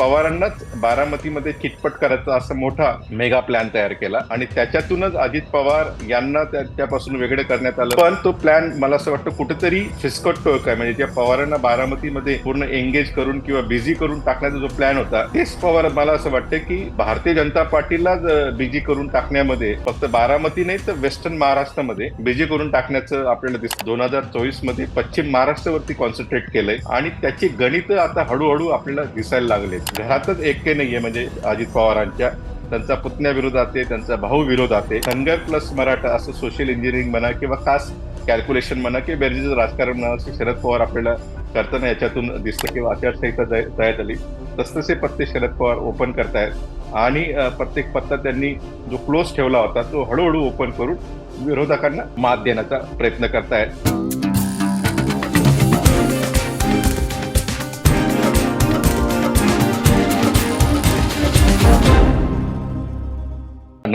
पवारांनाच बारामतीमध्ये चिटपट करायचा असा मोठा मेगा प्लॅन तयार केला. आणि त्याच्यातूनच अजित पवार यांना त्यापासून वेगळे करण्यात आलं. पण तो प्लॅन मला असं वाटतं कुठेतरी फिसकटतोय. काय म्हणजे त्या पवारांना बारामतीमध्ये पूर्ण एंगेज करून किंवा बिझी करून टाकण्याचा जो प्लॅन होता तेच पवार मला असं वाटतं की भारतीय जनता पार्टीलाच बिझी करून टाकण्यामध्ये फक्त बारामती नाही तर वेस्टर्न महाराष्ट्रामध्ये बिझी करून टाकण्याचं आपल्याला दिसतं. दोन हजार चोवीसमध्ये पश्चिम महाराष्ट्रावरती कॉन्सन्ट्रेट केलंय. आणि त्याची गणित आता हळूहळू आपल्याला दिसायला लागले घरातच एकटे नाहीये म्हणजे अजित पवारांच्या. त्यांचा पुतण्याविरोधात आहे त्यांचा भाऊ विरोधात आहे. धनगर प्लस मराठा असं सोशल इंजिनिअरिंग म्हणा किंवा खास कॅल्क्युलेशन म्हणा की बेरजेचं राजकारण म्हणा असे शरद पवार आपल्याला करताना याच्यातून दिसतं किंवा आचारसंहिता जाय- तयार झाली. तसतसे पत्ते शरद पवार ओपन करतायत. आणि प्रत्येक पत्ता त्यांनी जो क्लोज ठेवला होता तो हळूहळू ओपन करून विरोधकांना मात देण्याचा प्रयत्न करतायत.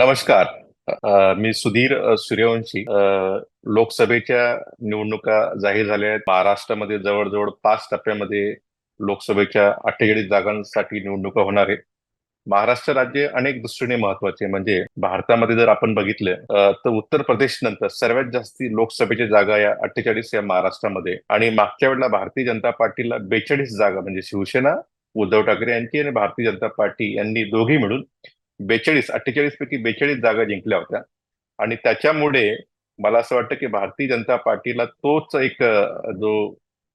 नमस्कार. मी सुधीर सूर्यवंशी. लोकसभेच्या निवडणुका जाहीर झाल्या आहेत. महाराष्ट्रामध्ये जवळजवळ पाच टप्प्यामध्ये लोकसभेच्या अठ्ठेचाळीस जागांसाठी निवडणुका होणार आहेत. महाराष्ट्र राज्य अनेक दृष्टीने महत्त्वाचे म्हणजे भारतामध्ये जर आपण बघितलं तर उत्तर प्रदेश नंतर सर्वात जास्ती लोकसभेच्या जागा या अठ्ठेचाळीस या महाराष्ट्रामध्ये. आणि मागच्या वेळेला भारतीय जनता पार्टीला बेचाळीस जागा म्हणजे शिवसेना उद्धव ठाकरे यांची आणि भारतीय जनता पार्टी यांनी दोघी मिळून बेचाळीस अठ्ठेचाळीस पैकी बेचाळीस जागा जिंकल्या होत्या. आणि त्याच्यामुळे मला असं वाटतं की भारतीय जनता पार्टीला तोच एक जो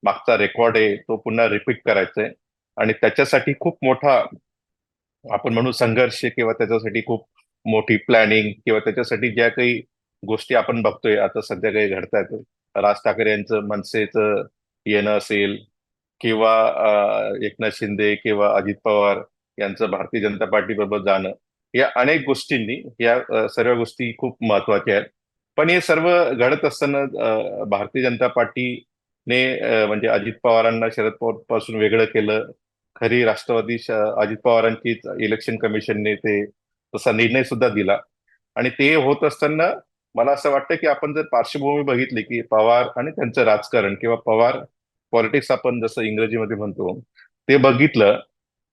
मागचा रेकॉर्ड आहे तो पुन्हा रिपीट करायचा आहे आणि त्याच्यासाठी खूप मोठा आपण म्हणू संघर्ष किंवा त्याच्यासाठी खूप मोठी प्लॅनिंग किंवा त्याच्यासाठी ज्या काही गोष्टी आपण बघतोय आता सध्या काही घडतायत. राज ठाकरे यांचं मनसेचं येणं असेल किंवा एकनाथ शिंदे किंवा अजित पवार यांचं भारतीय जनता पार्टी बरोबर जाणं या अनेक गोष्टींनी या सर्व गोष्टी खूप महत्त्वाच्या आहेत. पण हे सर्व घडत असताना भारतीय जनता पार्टीने म्हणजे अजित पवारांना शरद पवारपासून वेगळं केलं. खरी राष्ट्रवादी अजित पवारांचीच इलेक्शन कमिशनने ते तसा निर्णय सुद्धा दिला. आणि ते होत असताना मला असं वाटतं की आपण जर पार्श्वभूमी बघितली की पवार आणि त्यांचं राजकारण किंवा पवार पॉलिटिक्स आपण जसं इंग्रजीमध्ये म्हणतो ते बघितलं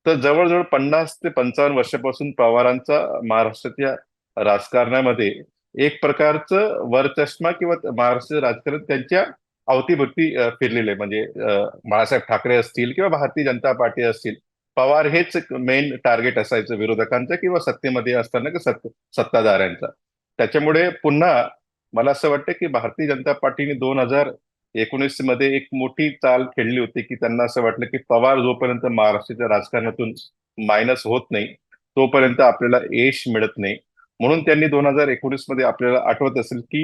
तर जवळजवळ पन्नास ते पंचावन्न वर्षापासून पवारांचा महाराष्ट्राच्या राजकारणामध्ये एक प्रकारचं वरचष्मा किंवा महाराष्ट्र राजकारण त्यांच्या अवतीभोवती फिरलेले आहे. म्हणजे बाळासाहेब ठाकरे असतील किंवा भारतीय जनता पार्टी असतील पवार हेच मेन टार्गेट असायचं विरोधकांचं किंवा सत्तेमध्ये असताना की सत्त सत्ताधाऱ्यांचा त्याच्यामुळे पुन्हा मला असं वाटतं की भारतीय जनता पार्टीने दोन हजार एकोणीसमध्ये एक मोठी चाल खेळली होती की त्यांना असं वाटलं की पवार जोपर्यंत महाराष्ट्राच्या राजकारणातून मायनस होत नाही तोपर्यंत आपल्याला यश मिळत नाही. म्हणून त्यांनी दोन हजार एकोणीसमध्ये आपल्याला आठवत असेल की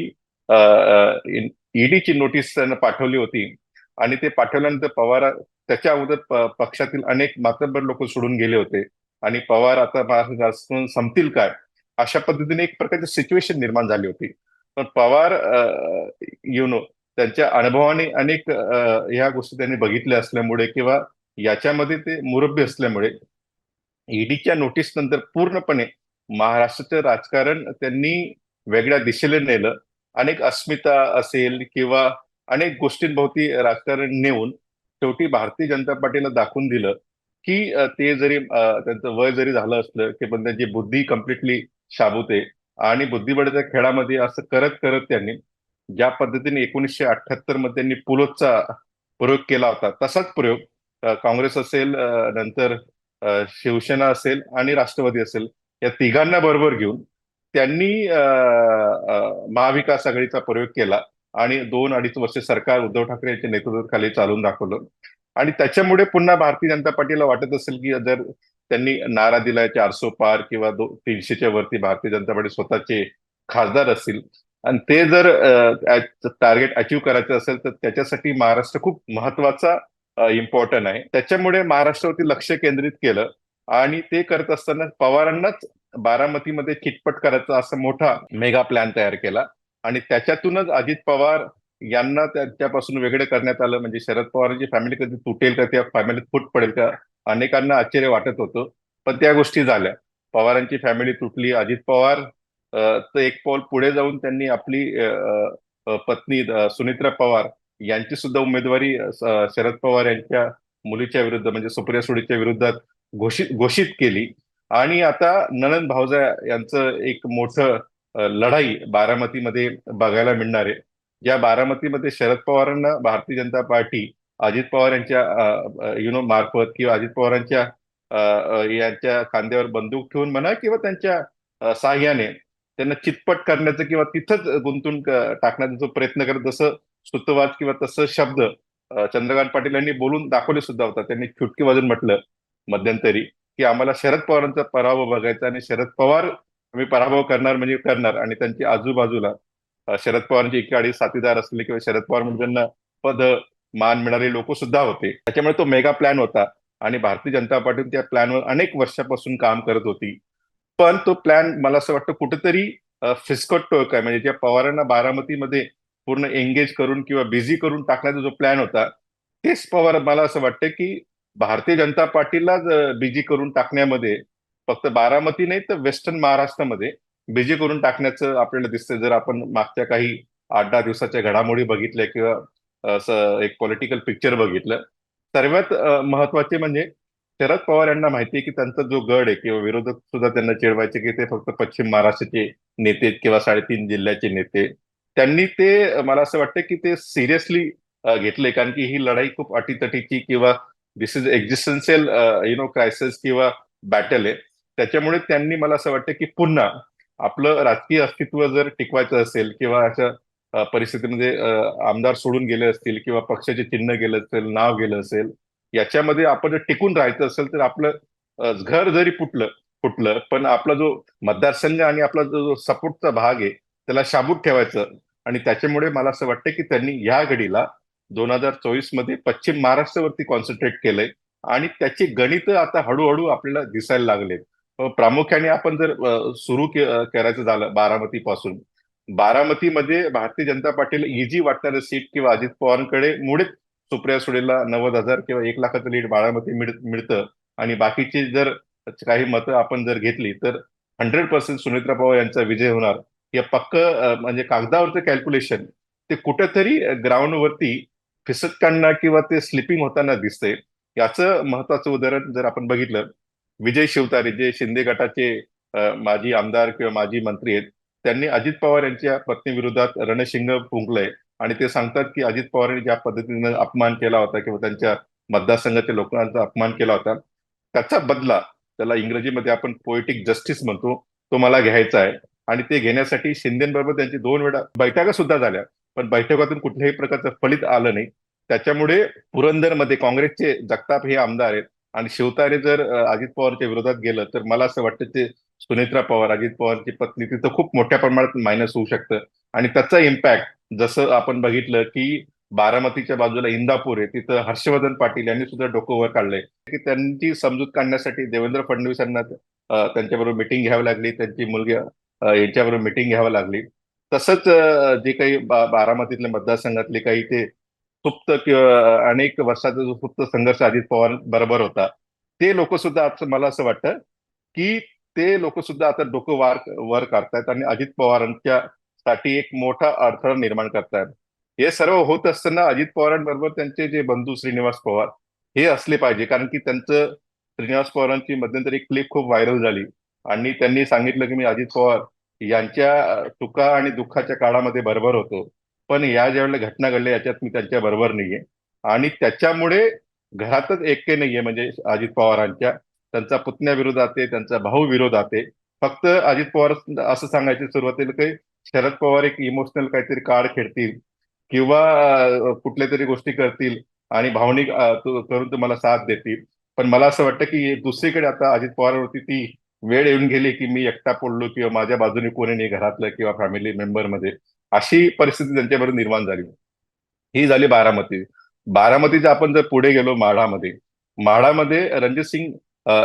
ईडीची नोटीस त्यांना पाठवली होती. आणि ते पाठवल्यानंतर पवार त्याच्या अगोदर पक्षातील अनेक मातब्बर लोक सोडून गेले होते. आणि पवार आता महाराष्ट्र संपतील काय? अशा पद्धतीने एक प्रकारची सिच्युएशन निर्माण झाली होती. पण पवार यु नो त्यांच्या अनुभवाने अनेक ह्या गोष्टी त्यांनी बघितल्या असल्यामुळे किंवा याच्यामध्ये ते मुरब्बी असल्यामुळे ईडीच्या नोटीस नंतर पूर्णपणे महाराष्ट्राचं राजकारण त्यांनी वेगळ्या दिशेने नेलं. अनेक अस्मिता असेल किंवा अनेक गोष्टींभोवती राजकारण नेऊन शेवटी भारतीय जनता पार्टीला दाखवून दिलं की ते जरी त्यांचं वय जरी झालं असलं की पण त्यांची बुद्धी कम्प्लिटली शाबूते आणि बुद्धिबळाच्या खेळामध्ये असं करत करत त्यांनी ज्या पद्धतीने एकोणीसशे अठ्याहत्तरमध्ये त्यांनी पुलोतचा प्रयोग केला होता तसाच प्रयोग काँग्रेस असेल नंतर शिवसेना असेल आणि राष्ट्रवादी असेल या तिघांना बरोबर घेऊन त्यांनी महाविकास आघाडीचा प्रयोग केला आणि दोन अडीच वर्ष सरकार उद्धव ठाकरे यांच्या नेतृत्वाखाली चालून दाखवलं. आणि त्याच्यामुळे पुन्हा भारतीय जनता पार्टीला वाटत असेल की जर त्यांनी नारा दिलाय चारसो पार किंवा दो तीनशेच्या वरती भारतीय जनता पार्टी स्वतःचे खासदार असतील आणि ते जर टार्गेट अचीव्ह करायचं असेल तर त्याच्यासाठी महाराष्ट्र खूप महत्त्वाचा इम्पॉर्टंट आहे. त्याच्यामुळे महाराष्ट्रावरती लक्ष केंद्रित केलं आणि ते करत असताना पवारांनाच बारामतीमध्ये चिटपट करायचा असा मोठा मेगा प्लॅन तयार केला आणि त्याच्यातूनच अजित पवार यांना त्यांच्यापासून वेगळे करण्यात आलं. म्हणजे शरद पवारांची फॅमिली कधी तुटेल का? त्या फॅमिलीत फूट पडेल का? अनेकांना आश्चर्य वाटत होतं. पण त्या गोष्टी झाल्या. पवारांची फॅमिली तुटली. अजित पवार तर एक पाऊल पुढे जाऊन त्यांनी आपली पत्नी सुनित्रा पवार यांची सुद्धा उमेदवारी शरद पवार यांच्या मुलीच्या विरुद्ध म्हणजे सुप्रिया सुळेच्या विरुद्धात घोषित घोषित केली. आणि आता ननंद भावजा यांचं एक मोठं लढाई बारामतीमध्ये बघायला मिळणार आहे. या बारामतीमध्ये शरद पवारांना भारतीय जनता पार्टी अजित पवार यांच्या युनो मार्फत किंवा अजित पवारांच्या अ, यांच्या खांद्यावर बंदूक ठेवून म्हणा किंवा त्यांच्या साह्याने त्यांना चितपट करण्याचं किंवा तिथंच गुंतून टाकण्याचा जो प्रयत्न करत जसं सुतवाच किंवा तसं शब्द चंद्रकांत पाटील यांनी बोलून दाखवले सुद्धा होता त्यांनी चुटकी वाजून म्हटलं मध्यंतरी की आम्हाला शरद पवारांचा पराभव बघायचा आणि शरद पवार आम्ही पराभव करणार म्हणजे करणार आणि त्यांची आजूबाजूला शरद पवारांचे एकाडी साथीदार असलेले किंवा शरद पवार म्हणजे त्यांना पद मान मिळाले लोक सुद्धा होते. त्याच्यामुळे तो मेगा प्लॅन होता आणि भारतीय जनता पार्टी त्या प्लॅनवर अनेक वर्षापासून काम करत होती. पण तो प्लॅन मला असं वाटतं कुठेतरी अ, काय म्हणजे ज्या पवारांना बारामतीमध्ये पूर्ण एंगेज करून किंवा बिझी करून टाकण्याचा जो प्लॅन होता तेच पवार मला असं वाटतं की भारतीय जनता पार्टीलाच बिझी करून टाकण्यामध्ये फक्त बारामती नाही तर वेस्टर्न महाराष्ट्रामध्ये बिझी करून टाकण्याचं आपल्याला दिसतंय. जर आपण मागच्या काही आठ दहा दिवसाच्या घडामोडी बघितल्या किंवा असं एक पॉलिटिकल पिक्चर बघितलं सर्वात महत्त्वाचे म्हणजे शरद पवार यांना माहिती आहे की त्यांचा जो गड आहे किंवा विरोधक सुद्धा त्यांना चिडवायचे की ते फक्त पश्चिम महाराष्ट्राचे नेते किंवा साडेतीन जिल्ह्याचे नेते त्यांनी ते मला असं वाटतं की ते सिरियसली घेतले कारण की ही लढाई खूप अटीतटीची किंवा this is existential you know crisis किंवा बॅटल आहे. त्याच्यामुळे त्यांनी मला असं वाटतं की पुन्हा आपलं राजकीय अस्तित्व जर टिकवायचं असेल किंवा अशा परिस्थितीमध्ये आमदार सोडून गेले असतील किंवा पक्षाचे चिन्ह गेलं असेल नाव गेलं असेल याच्यामध्ये आपण जर टिकून राहायचं असेल तर आपलं घर जरी फुटलं फुटलं पण आपला जो मतदारसंघ आणि आपला जो जो सपोर्टचा भाग आहे त्याला शाबूत ठेवायचं. आणि त्याच्यामुळे मला असं वाटतं की त्यांनी या घडीला दोन हजार चोवीसमध्ये पश्चिम महाराष्ट्रावरती कॉन्सन्ट्रेट केलंय. आणि त्याची गणित आता हळूहळू आपल्याला दिसायला लागले प्रामुख्याने आपण जर सुरू करायचं झालं बारामती पासून बारामतीमध्ये भारतीय जनता पार्टीला इजी वाटणारं सीट किंवा अजित पवारांकडे मुळेच सुप्रिया सुळेला नव्वद हजार किंवा एक लाखाचं लीड बाळामध्ये मिळतं. आणि बाकीची जर काही मतं आपण जर घेतली तर हंड्रेड पर्सेंट सुनेत्रा पवार यांचा विजय होणार. या पक्क म्हणजे कागदावरचं कॅल्क्युलेशन ते कुठेतरी ग्राउंडवरती फिसकताना किंवा ते स्लिपिंग होताना दिसतंय. याचं महत्वाचं उदाहरण जर आपण बघितलं विजय शिवतारे जे शिंदे गटाचे माजी आमदार किंवा माजी मंत्री आहेत त्यांनी अजित पवार यांच्या पत्नीविरोधात रणशिंग फुंकलंय. आणि ते सांगतात की अजित पवारांनी ज्या पद्धतीने अपमान केला होता किंवा त्यांच्या मतदारसंघाच्या लोकांचा अपमान केला होता त्याचा बदला त्याला इंग्रजीमध्ये आपण पोएटिक जस्टिस म्हणतो तो मला घ्यायचा आहे. आणि ते घेण्यासाठी शिंदेबरोबर त्यांची दोन वेळा बैठका सुद्धा झाल्या. पण बैठकातून कुठल्याही प्रकारचं फलित आलं नाही. त्याच्यामुळे पुरंदरमध्ये काँग्रेसचे जगताप हे आमदार आहेत. आणि शिवतारे जर अजित पवारच्या विरोधात गेलं तर मला असं वाटतं ते सुनेत्रा पवार अजित पवारची पत्नी तिथं खूप मोठ्या प्रमाणात मायनस होऊ शकतं. आणि त्याचा इम्पॅक्ट जसं आपण बघितलं की बारामतीच्या बाजूला इंदापूर आहे तिथं हर्षवर्धन पाटील यांनी सुद्धा डोकं वर काढलंय. की त्यांची समजूत काढण्यासाठी देवेंद्र फडणवीस यांना त्यांच्याबरोबर मिटिंग घ्यावी लागली त्यांची मुलगी यांच्याबरोबर मिटिंग घ्यावी लागली. तसंच जे काही बारामतीतले बारामतीतल्या मतदारसंघातले काही ते सुप्त किंवा अनेक वर्षाचा जो सुप्त संघर्ष अजित पवार बरोबर होता ते लोक सुद्धा आता मला असं वाटतं की ते लोक सुद्धा आता डोकं वार वर काढतायत. आणि अजित पवारांच्या साठी एक मोठा अडथळा निर्माण करतात. हे सर्व होत असताना अजित पवारांबरोबर त्यांचे जे बंधू श्रीनिवास पवार हे असले पाहिजे. कारण की त्यांचं श्रीनिवास पवारांची मध्यंतरी क्लिप खूप व्हायरल झाली. आणि त्यांनी सांगितलं की मी अजित पवार यांच्या सुखा आणि दुःखाच्या काळामध्ये बरोबर होतो. पण या ज्या वेळेला घटना घडल्या याच्यात मी त्यांच्या बरोबर नाहीये. आणि त्याच्यामुळे घरातच एकटे नाहीये म्हणजे अजित पवारांच्या. त्यांचा पुतण्या विरोधात आहे त्यांचा भाऊ विरोधात आहे. फक्त अजित पवार असं सांगायचे सुरुवातीला काही शरद पवार एक इमोशनल काहीतरी कार्ड खेळतील किंवा कुठल्या तरी गोष्टी करतील आणि भावनिक करून तुम्हाला साथ देतील. पण मला असं वाटतं की दुसरीकडे आता अजित पवारवरती ती वेळ येऊन गेली की मी एकटा पडलो किंवा माझ्या बाजूने कोणी नाही घरातलं किंवा फॅमिली मेंबरमध्ये अशी परिस्थिती त्यांच्याबरोबर निर्माण झाली. ही झाली बारामती. बारामतीच्या आपण जर पुढे गेलो माढामध्ये माढामध्ये रणजित सिंग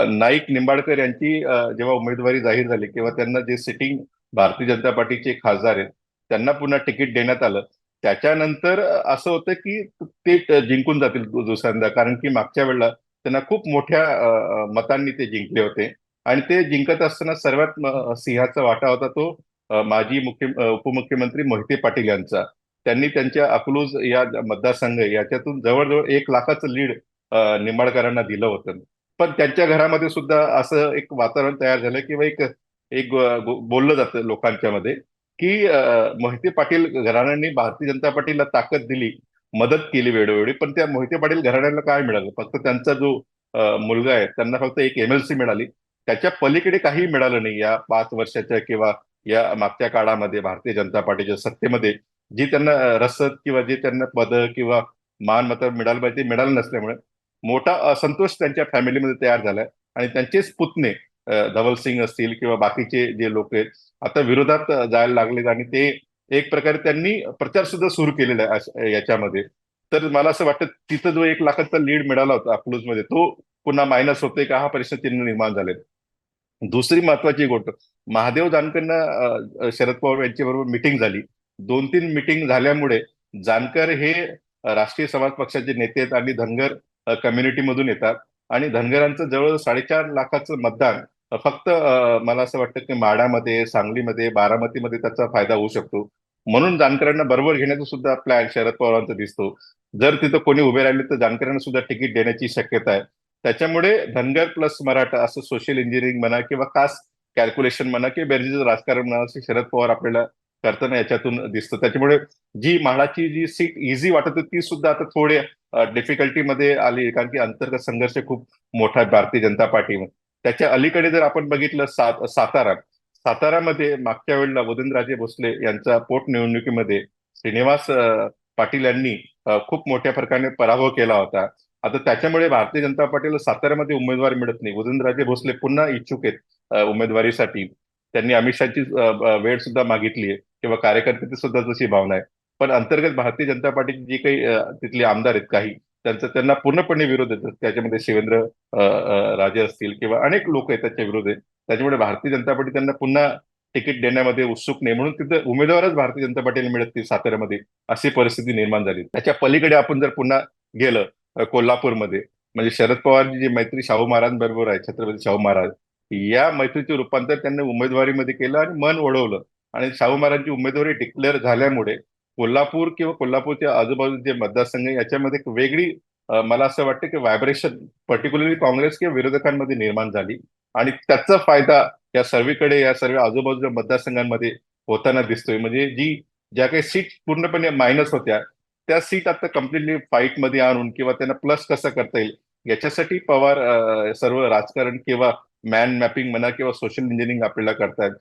नाईक निंबाडकर यांची जेव्हा उमेदवारी जाहीर झाली किंवा त्यांना जे सिटिंग भारतीय जनता पार्टीचे खासदार आहेत त्यांना पुन्हा तिकीट देण्यात आलं. त्याच्यानंतर असं होतं की ते जिंकून जातील दुसऱ्यांदा कारण की मागच्या वेळेला त्यांना खूप मोठ्या मतांनी ते जिंकले होते. आणि ते जिंकत असताना सर्वात सिंहाचा वाटा होता तो माजी मुख्य उपमुख्यमंत्री मोहिते पाटील यांचा. त्यांनी त्यांच्या अकलूज या मतदारसंघ याच्यातून जवळजवळ एक लाखाचं लीड निंबाळकरांना दिलं होतं. पण त्यांच्या घरामध्ये सुद्धा असं एक वातावरण तयार झालं की एक एक बोललं जातं लोकांच्या मध्ये की मोहिते पाटील घराण्यांनी भारतीय जनता पार्टीला ताकद दिली मदत केली वेळोवेळी पण त्या मोहिते पाटील घराण्याला काय मिळालं? फक्त त्यांचा जो मुलगा आहे त्यांना फक्त एक एमएलसी मिळाली. त्याच्या पलीकडे काही मिळालं नाही या पाच वर्षाच्या किंवा या मागच्या काळामध्ये भारतीय जनता पार्टीच्या सत्तेमध्ये जी त्यांना रसद किंवा जे त्यांना पद किंवा मान मत मिळालं पाहिजे ते मिळालं नसल्यामुळे. मोठा असंतोष त्यांच्या फॅमिलीमध्ये तयार झालाय आणि त्यांचेच पुतणे धवल सिंग असतील किंवा बाकीचे जे लोक आहेत आता विरोधात जायला लागलेत आणि ते एक प्रकारे त्यांनी प्रचार सुद्धा सुरू केलेला आहे याच्यामध्ये. तर मला असं वाटतं तिथं जो एक लाखाचा लीड मिळाला होता अकलूजमध्ये तो पुन्हा मायनस होतोय का हा परिस्थिती चिन्ह निर्माण झाले दुसरी महत्वाची गोष्ट महादेव जानकरना शरद पवार यांच्याबरोबर मिटिंग झाली. दोन तीन मिटिंग झाल्यामुळे जानकर हे राष्ट्रीय समाज पक्षाचे नेते आहेत आणि धनगर कम्युनिटीमधून येतात. आणि धनगरांचं जवळ साडेचार लाखाचं मतदान फक्त मला असं वाटतं की माडामध्ये सांगलीमध्ये बारामतीमध्ये त्याचा फायदा होऊ शकतो. म्हणून जानकरांना बरोबर घेण्याचा सुद्धा प्लॅन शरद पवारांचा दिसतो. जर तिथं कोणी उभे राहिले तर जानकरांना सुद्धा तिकीट देण्याची शक्यता आहे. त्याच्यामुळे धनगर प्लस मराठा असं सोशल इंजिनिअरिंग म्हणा किंवा कास्ट कॅल्क्युलेशन म्हणा किंवा बेरजेचं राजकारण म्हणा असे शरद पवार आपल्याला करताना याच्यातून दिसतं. त्याच्यामुळे जी म्हाडाची जी सीट इझी वाटत होती ती सुद्धा आता थोडे डिफिकल्टीमध्ये आली कारण की अंतर्गत संघर्ष खूप मोठा आहे भारतीय जनता पार्टीमध्ये. त्याच्या अलीकडे जर आपण बघितलं सात सातारा सातारामध्ये मागच्या वेळेला वदनराजे भोसले यांचा पोटनिवडणुकीमध्ये श्रीनिवास पाटील यांनी खूप मोठ्या प्रकारे पराभव केला होता. आता त्याच्यामुळे भारतीय जनता पार्टीला साताऱ्यामध्ये उमेदवार मिळत नाही. उदयनराजे भोसले पुन्हा इच्छुक आहेत उमेदवारीसाठी. त्यांनी अमित शहाची वेळ सुद्धा मागितली आहे किंवा कार्यकर्त्याची सुद्धा तशी भावना आहे. पण अंतर्गत भारतीय जनता पार्टीची जी काही तिथले आमदार आहेत काही त्यांचा त्यांना पूर्णपणे विरोध येतात त्याच्यामध्ये शिवेंद्र राजे असतील किंवा अनेक लोक आहेत त्याच्या विरोध. आहेत त्याच्यामुळे भारतीय जनता पार्टी त्यांना पुन्हा तिकीट देण्यामध्ये उत्सुक नाही. म्हणून तिथं उमेदवारच भारतीय जनता पार्टीला मिळत नाही साताऱ्यामध्ये. अशी परिस्थिती निर्माण झाली. त्याच्या पलीकडे आपण जर पुन्हा गेलं कोल्हापूरमध्ये म्हणजे शरद पवारची जी मैत्री शाहू महाराजांबरोबर आहे छत्रपती शाहू महाराज या मैत्रीचे रूपांतर त्यांनी उमेदवारीमध्ये केलं आणि मन ओढवलं. आणि शाहू महाराजांची उमेदवारी डिक्लेअर झाल्यामुळे कोल्हापूर किंवा कोल्हापूरच्या आजूबाजूचे मतदारसंघ याच्यामध्ये एक वेगळी मला असं वाटतं की व्हायब्रेशन पर्टिक्युलरली काँग्रेस किंवा विरोधकांमध्ये निर्माण झाली. आणि त्याचा फायदा या सर्वीकडे या सर्व आजूबाजूच्या मतदारसंघांमध्ये होताना दिसतोय. म्हणजे जी ज्या काही सीट पूर्णपणे मायनस होत्या त्या सीट आता कम्प्लिटली फाईटमध्ये आणून किंवा त्यांना प्लस कसं करता येईल याच्यासाठी पवार सर्व राजकारण किंवा मॅन मॅपिंग म्हणा किंवा सोशल इंजिनिअरिंग आपल्याला करतायत.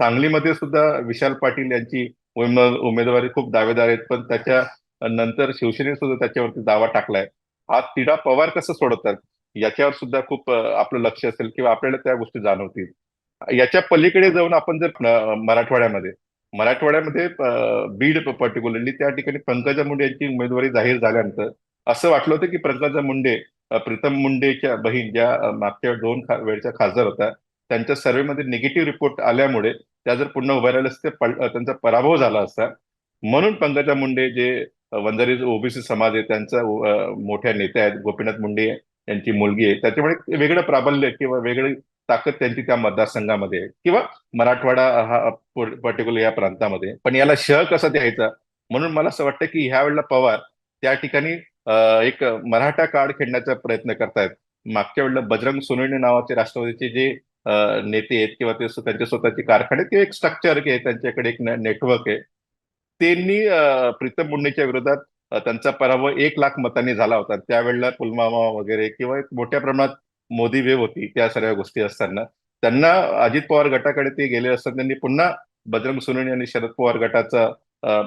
सांगलीमध्ये सुद्धा विशाल पाटील यांची उमेदवारी खूप दावेदार आहेत पण त्याच्या नंतर शिवसेनेने सुद्धा त्याच्यावरती दावा टाकलाय. हा तिढा पवार कसं सोडवतात? याच्यावर सुद्धा खूप आपलं लक्ष असेल किंवा आपल्याला त्या गोष्टी जाणवतील. याच्या पलीकडे जाऊन आपण जर मराठवाड्यामध्ये मराठवाड्यामध्ये बीड पर्टिक्युलरली त्या ठिकाणी पंकजा मुंडे यांची उमेदवारी जाहीर झाल्यानंतर असं वाटलं होतं की पंकजा मुंडे प्रीतम मुंडेच्या बहीण ज्या मागच्या दोन वेळच्या खासदार होत्या त्यांच्या सर्व्हेमध्ये निगेटिव्ह रिपोर्ट आल्यामुळे त्या जर पुन्हा उभ्या राहिल्या असते त्यांचा पराभव झाला असता म्हणून पंकजा मुंडे जे वंजारी ओबीसी समाज आहे त्यांचा मोठ्या नेत्या आहेत गोपीनाथ मुंडे यांची मुलगी आहे त्याच्यामुळे वेगळं प्राबल्य किंवा वेगळी ताकद त्यांची त्या मतदारसंघामध्ये आहे. किंवा मराठवाडा हा पर्टिक्युलर या प्रांतामध्ये पण याला शह कसा द्यायचा? म्हणून मला असं वाटतं की ह्या वेळेला पवार त्या ठिकाणी एक मराठा कार्ड खेळण्याचा प्रयत्न करतायत. मागच्या वेळेला बजरंग सोनवणे नावाचे राष्ट्रवादीचे जे नेते आहेत किंवा ते त्यांचे स्वतःचे कारखाने किंवा एक स्ट्रक्चर आहे त्यांच्याकडे एक नेटवर्क आहे. त्यांनी प्रीतम मुंडेच्या विरोधात त्यांचा पराभव एक लाख मतांनी झाला होता. त्यावेळेला पुलवामा वगैरे किंवा एक मोठ्या प्रमाणात मोदी वेव होती त्या सर्व गोष्टी असताना. त्यांना अजित पवार गटाकडे ते गेले असताना त्यांनी पुन्हा बजरंग सोनवणे आणि शरद पवार गटाचा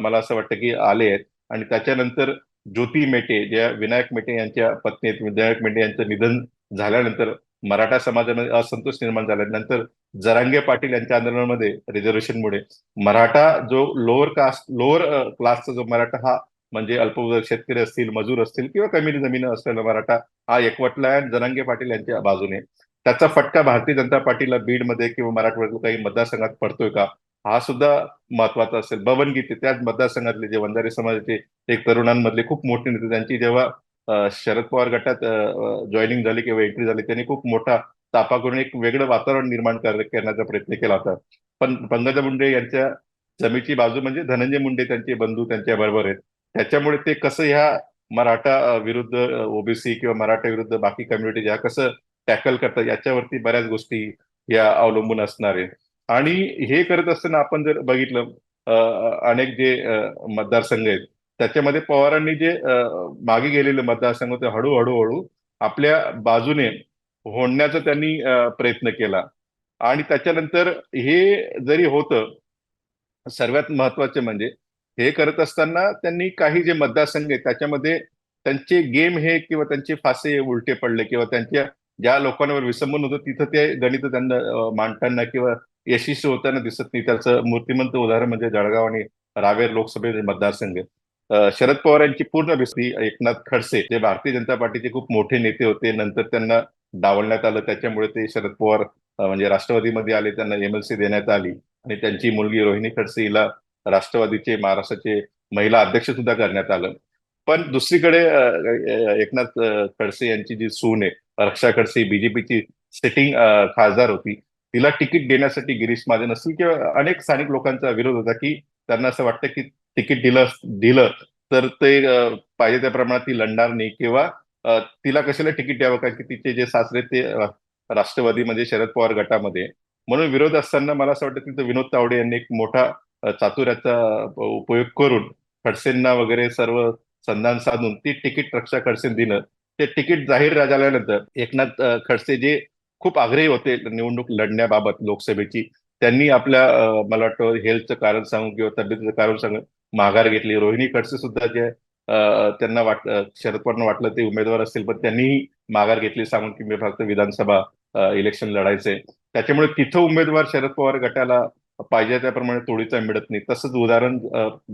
मला असं वाटतं की आले आहेत. आणि त्याच्यानंतर ज्योती मेटे ज्या विनायक मेटे यांच्या पत्नी आहेत विनायक मेटे यांचं निधन झाल्यानंतर मराठा समाजामध्ये असंतोष निर्माण झाला. नंतर जरांगे पाटील यांच्या आंदोलनामध्ये रिझर्वेशनमुळे मराठा जो लोअर कास्ट लोअर क्लासचा जो मराठा हा म्हणजे अल्पभूधारक शेतकरी असतील मजूर असतील किंवा कमी जमीन असलेला मराठा हा एकवटला आहे आणि जरांगे पाटील यांच्या बाजूने. त्याचा फटका भारतीय जनता पार्टीला बीडमध्ये किंवा मराठवाड्यातील काही मतदारसंघात पडतोय का? हा सुद्धा महत्त्वाचा असेल. बबनगीते त्याच मतदारसंघातले जे वंजारी समाजाचे एक तरुणांमधले खूप मोठे नेते त्यांची जेव्हा शरद पवार गटात जॉईनिंग झाली किंवा एंट्री झाली त्यांनी खूप मोठा तापा करून एक वेगळं वातावरण निर्माण करण्याचा प्रयत्न केला होता. पण पंकजा मुंडे यांच्या जमीची बाजू म्हणजे धनंजय मुंडे त्यांचे बंधू त्यांच्या बरोबर आहेत. त्याच्यामुळे ते कसं ह्या मराठा विरुद्ध ओबीसी किंवा मराठा विरुद्ध बाकी कम्युनिटी ह्या कसं टॅकल करतात याच्यावरती बऱ्याच गोष्टी या अवलंबून असणार आहे आणि हे करत असताना आपण जर बघितलं अनेक जे मतदारसंघ आहेत त्याच्यामध्ये पवारांनी जे मागे गेलेले मतदारसंघ ते हळूहळू हळू आपल्या बाजूने होण्याचा त्यांनी प्रयत्न केला. आणि त्याच्यानंतर हे जरी होतं सर्वात महत्त्वाचे म्हणजे हे करत असताना त्यांनी काही जे मतदारसंघ आहेत त्याच्यामध्ये त्यांचे गेम हे किंवा त्यांचे फासे उलटे पडले किंवा त्यांच्या ज्या लोकांवर विसंबन होतं तिथं ते गणित त्यांना मांडताना किंवा यशस्वी होताना दिसत नाही. त्याचं मूर्तिमंत उदाहरण म्हणजे जळगाव आणि रावेर लोकसभेचे मतदारसंघ शरद पवार यांची पूर्ण भिस्ती एकनाथ खडसे जे भारतीय जनता पार्टीचे खूप मोठे नेते होते नंतर त्यांना डावलण्यात आलं. त्याच्यामुळे ते शरद पवार म्हणजे राष्ट्रवादीमध्ये आले त्यांना एमएलसी देण्यात आली. आणि त्यांची मुलगी रोहिणी खडसे हिला राष्ट्रवादीचे महाराष्ट्राचे महिला अध्यक्ष सुद्धा करण्यात आलं. पण दुसरीकडे एकनाथ खडसे यांची जी सून आहे रक्षा खडसे बीजेपीची सिटिंग खासदार होती तिला तिकीट देण्यासाठी गिरीश महाजन असतील किंवा अनेक स्थानिक लोकांचा विरोध होता की त्यांना असं वाटतं की तिकीट दिलं दिलं तर ते पाहिजे त्या प्रमाणात ती लढणार नाही किंवा तिला कशाला तिकीट द्यावं? कारण की तिचे जे सासरे ते राष्ट्रवादी म्हणजे शरद पवार गटामध्ये. म्हणून विरोध असताना मला असं वाटतं तिथं विनोद तावडे यांनी एक मोठा चातुर्याचा उपयोग करून खडसेंना वगैरे सर्व संधान साधून ती तिकीट रक्षा खडसे दिलं. ते तिकीट जाहीर झाल्यानंतर एकनाथ खडसे जे खूप आग्रही होते निवडणूक लढण्याबाबत लोकसभेची त्यांनी आपल्या मला वाटतं हेल्थचं कारण सांगून किंवा तब्येतीचं कारण सांगून माघार घेतली. रोहिणी खडसे सुद्धा जे त्यांना वाट शरद पवारांना वाटलं ते उमेदवार असतील पण त्यांनीही माघार घेतली सांगून की मी फक्त विधानसभा इलेक्शन लढायचंय त्याच्यामुळे तिथं उमेदवार शरद पवार गटाला पाहिजे त्याप्रमाणे तोडीचा मिळत नाही. तसंच उदाहरण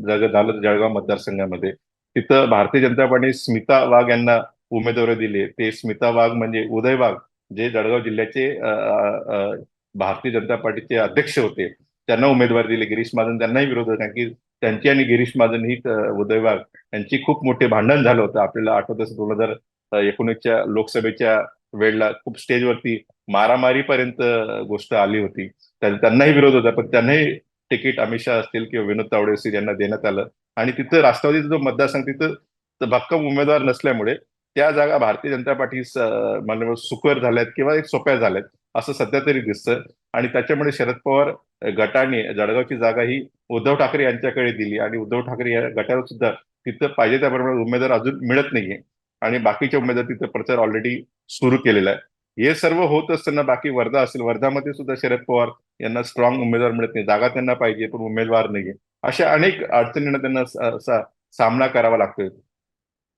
झालं जळगाव मतदारसंघामध्ये. तिथं भारतीय जनता पार्टी स्मिता वाघ यांना उमेदवारी दिली. ते स्मिता वाघ म्हणजे उदय वाघ जे जळगाव जिल्ह्याचे भारतीय जनता पार्टीचे अध्यक्ष होते. त्यांना उमेदवार दिले. गिरीश महाजन त्यांनाही विरोध होता. कारण की त्यांची आणि गिरीश महाजन ही अ, यांची खूप मोठे भांडण झालं होतं. आपल्याला आठवत असेल दोन हजार एकोणीसच्या लोकसभेच्या वेळेला खूप स्टेजवरती मारामारीपर्यंत गोष्ट आली होती. त्यांनाही विरोध होता. पण त्यांनाही तिकीट अमित शहा असतील किंवा विनोद तावडे असतील यांना देण्यात आलं. आणि तिथं राष्ट्रवादीचा जो मतदारसंघ तिथं भक्कम उमेदवार नसल्यामुळे त्या जागा भारतीय जनता पार्टी सुकर झाल्यात किंवा एक सोप्या झाल्यात. असं सध्या तरी दिसतं आणि त्याच्यामुळे शरद पवार गटाने जळगावची जागा ही उद्धव ठाकरे यांच्याकडे दिली. आणि उद्धव ठाकरे या गटावर सुद्धा तिथं पाहिजे त्याप्रमाणे उमेदवार अजून मिळत नाहीये. आणि बाकीचे उमेदवार तिथं प्रचार ऑलरेडी सुरू केलेला आहे. हे सर्व होत असताना बाकी वर्धा असेल वर्धामध्ये सुद्धा शरद पवार यांना स्ट्रॉंग उमेदवार मिळत नाही. जागा त्यांना पाहिजे पण उमेदवार नाहीये. अशा अनेक अडचणींना त्यांना सामना करावा लागतोय.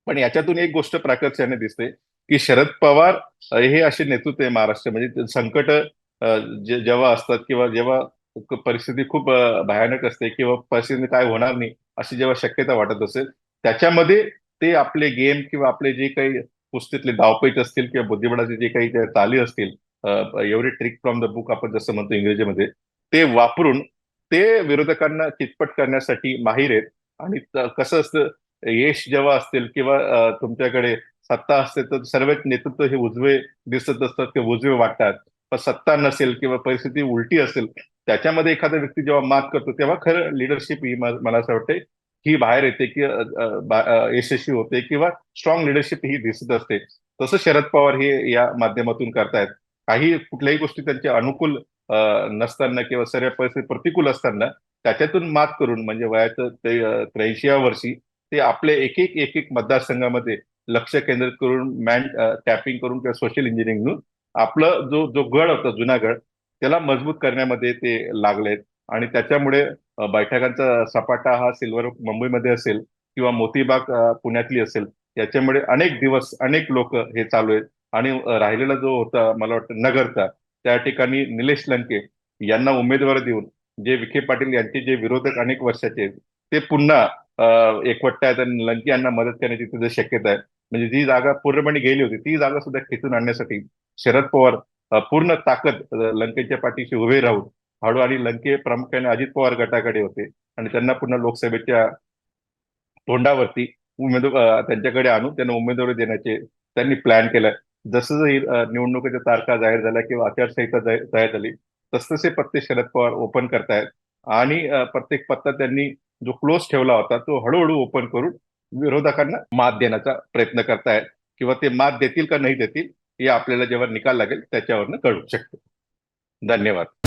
पण याच्यातून एक गोष्ट प्राकर्षाने दिसते. की शरद पवार हे असे नेतृत्व आहे महाराष्ट्र म्हणजे संकट जेव्हा असतात किंवा जेव्हा परिस्थिती खूप भयानक असते किंवा परिस्थिती काय होणार नाही अशी जेव्हा शक्यता वाटत असेल त्याच्यामध्ये ते आपले गेम किंवा आपले जे काही कुस्तीतले धावपेच असतील किंवा बुद्धिबळाचे जे काही चाली असतील every trick from the book आपण जसं म्हणतो इंग्रजीमध्ये ते वापरून ते विरोधकांना चितपट करण्यासाठी माहीर आहेत. आणि कसं असतं यश जेव्हा असतील किंवा तुमच्याकडे सत्ता असते तर सर्वच नेतृत्व हे उजवे दिसत असतात किंवा उजवे वाटतात पण सत्ता नसेल किंवा परिस्थिती उलटी असेल त्याच्यामध्ये एखादा व्यक्ती जेव्हा मात करतो तेव्हा खरं लिडरशिप ही मला असं वाटते ही बाहेर येते की यशस्वी होते किंवा स्ट्रॉंग लिडरशिप ही दिसत असते. तसं शरद पवार हे या माध्यमातून करतायत. काही कुठल्याही गोष्टी त्यांच्या अनुकूल नसताना किंवा सर्व परिस्थिती प्रतिकूल असताना त्याच्यातून मात करून म्हणजे वयाचं ते त्र्याऐंशीव्या वर्षी ते आपले एक एक एक एक मतदारसंघामध्ये लक्ष केंद्रित करून मॅन टॅपिंग करून किंवा सोशल इंजिनिअरिंग आपलं जो जो गड होता जुना गड त्याला मजबूत करण्यामध्ये ते लागलेत. आणि त्याच्यामुळे बैठकांचा सपाटा हा सिल्वर मुंबईमध्ये असेल किंवा मोतीबाग पुण्यातली असेल याच्यामुळे अनेक दिवस अनेक लोक हे चालू आहेत. आणि राहिलेला जो होता मला वाटतं नगरचा त्या ठिकाणी निलेश लंके यांना उमेदवार देऊन जे विखे पाटील यांचे जे विरोधक अनेक वर्षाचे आहेत ते पुन्हा एकवट्ट आहेत आणि लंके यांना मदत करण्याची तिथे शक्यता आहे. म्हणजे जी जागा पूर्णपणे गेली होती ती जागा सुद्धा खेचून आणण्यासाठी शरद पवार पूर्ण ताकद लंकेच्या पाठीशी उभे राहून हळू आणि लंके प्रामुख्याने अजित पवार गटाकडे होते आणि त्यांना पुन्हा लोकसभेच्या तोंडावरती उमेदवार त्यांच्याकडे आणून त्यांना उमेदवारी देण्याचे त्यांनी प्लॅन केलाय. जसं जशी निवडणुकीच्या तारखा जाहीर झाल्या किंवा आचारसंहिता जाहीर झाली तसतसे पत्ते शरद पवार ओपन करतायत. आणि प्रत्येक पत्ता त्यांनी जो क्लोज ठेवला होता तो हळूहळू ओपन करून विरोधकांना मात देण्याचा प्रयत्न करतायत किंवा ते मात देतील का नाही देतील हे आपल्याला जेव्हा निकाल लागेल त्याच्यावरनं कळू शकतो. धन्यवाद.